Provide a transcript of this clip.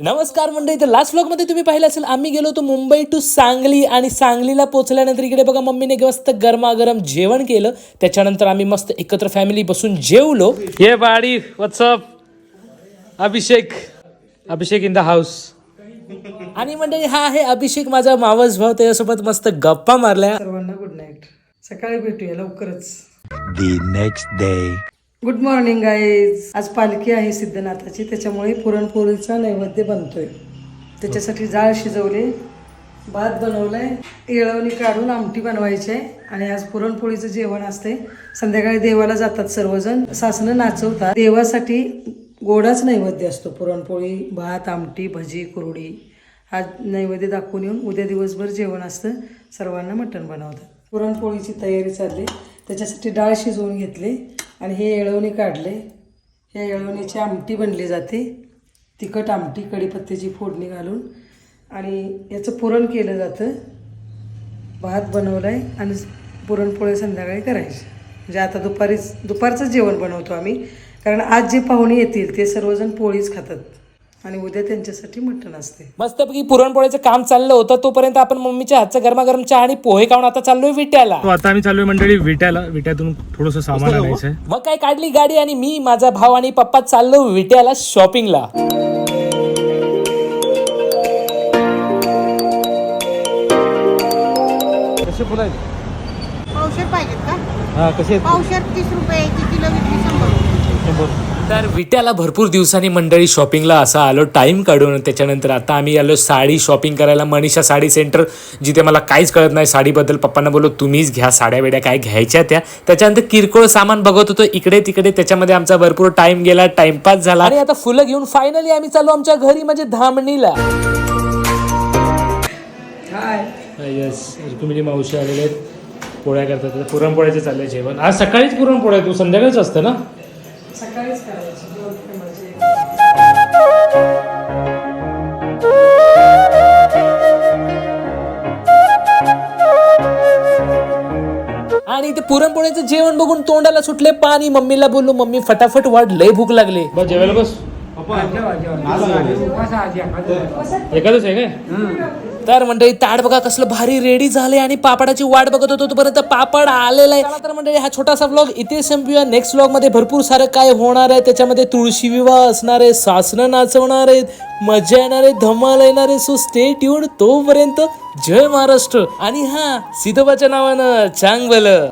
नमस्कार मंडळी तर लास्टमध्ये तुम्ही पाहिलं असेल आम्ही गेलो होतो मुंबई टू सांगली आणि सांगलीला पोहोचल्यानंतर इकडे बघा मम्मीने मस्त गरमागरम जेवण केलं. त्याच्यानंतर आम्ही मस्त एकत्र फॅमिली बसून जेवलो. ये buddy what's up Abhishek. Abhishek in the house आणि मंडळी हा आहे अभिषेक माझा मावस भाऊ त्याच्यासोबत मस्त गप्पा मारल्या. सर्वांना गुड नाईट सकाळी भेटूया लवकरच. Next day. Good morning guys आज पालखी आहे सिद्धनाथाची. त्याच्यामुळे पुरणपोळीचा नैवेद्य बनतोय. त्याच्यासाठी जाळ शिजवले भात बनवलाय येळवणी काढून आमटी बनवायची आहे. आणि आज पुरणपोळीचं जेवण असते संध्याकाळी देवाला जातात सर्वजण. सासनं नाचवतात. देवासाठी गोडाच नैवेद्य असतो. पुरणपोळी भात आमटी भजी कुरडी. हा नैवेद्य दाखवून येऊन उद्या दिवसभर जेवण असतं. सर्वांना मटण बनवतात. पुरणपोळीची तयारी चालली. त्याच्यासाठी डाळ शिजवून घेतली. आणि हे येळवणी काढले. हे येळवणीची आमटी बनली जाते. तिखट आमटी कढीपत्त्याची फोडणी घालून. आणि याचं पुरण केलं जातं. भात बनवला आहे आणि पुरणपोळी संध्याकाळी करायची. म्हणजे आता दुपारीच दुपारचंच जेवण बनवतो आम्ही. कारण आज जे पाहुणे येतील ते सर्वजण पोळीच खातात. आणि उद्या त्यांच्यासाठी मटण असते. मस्तपैकी पुरणपोळ्याचं काम चाललं होतं तोपर्यंत आपण मम्मीच्या हातचा गरमागरम चहा आणि पोहे खाऊन आता चाललोय विट्याला. तो आता आम्ही चाललोय मंडळी विट्याला. विट्यातून थोडस सामान आणायचंय. मग काय काढली गाडी आणि मी माझा भाव आणि पप्पा चाललो विट्याला शॉपिंगला कसे फुलं आहेत? पावशेर पाहिजेत का? हा कसे पावशेर तीस रुपये किलो विकली शंभर तर विट्याला भरपूर दिवसांनी मंडळी शॉपिंगला असं आलो टाइम काढून त्याच्यानंतर आता आम्ही आलो साडी शॉपिंग करायला मनीषा साडी सेंटर जिथे मला काहीच कळत नाही. साडीबद्दल पप्पांना बोललो तुम्हीच घ्या साड्या वेड्या काय घ्यायच्या त्या. त्याच्यानंतर किरकोळ सामान बघत होतो इकडे तिकडे. त्याच्यामध्ये आमचा भरपूर टाइम गेला टाइमपास झाला. आणि आता फुलं घेऊन फायनली आम्ही चाललो आमच्या घरी म्हणजे धामणीला. हाय येस रुक्मिणी मावशी आलेले आहेत. पोळ्या करतात. पुरणपोळ्याचे चाललंय जेवण. आज सकाळीच पुरणपोळ्या तू संध्याकाळीच असतं ना? सकाळीच करायची दोन. आणि ते पुरणपोळ्याचं जेवण बघून तोंडाला सुटले पाणी. मम्मीला बोललो मम्मी फटाफट वाढ लय भूक लागले. बस जेवायला बस. एखादच आहे काय? तर मंडळी ताट बघा कसलं भारी रेडी झाले आणि पापडाची वाट बघत होतो तोपर्यंत पापड आलेला आहे. चला तर मंडळी हा छोटासा व्लॉग इथे संपूया. नेक्स्ट व्लॉगमध्ये भरपूर सारं काय होणार आहे. त्याच्यामध्ये तुळशी विवाह असणार आहे सासनं नाचवणार आहेत मजा येणार आहे धमाल येणार आहे. सो स्टे ट्यून तोपर्यंत जय महाराष्ट्र. आणि हा सिद्धोबाच्या नावानं चांग भलं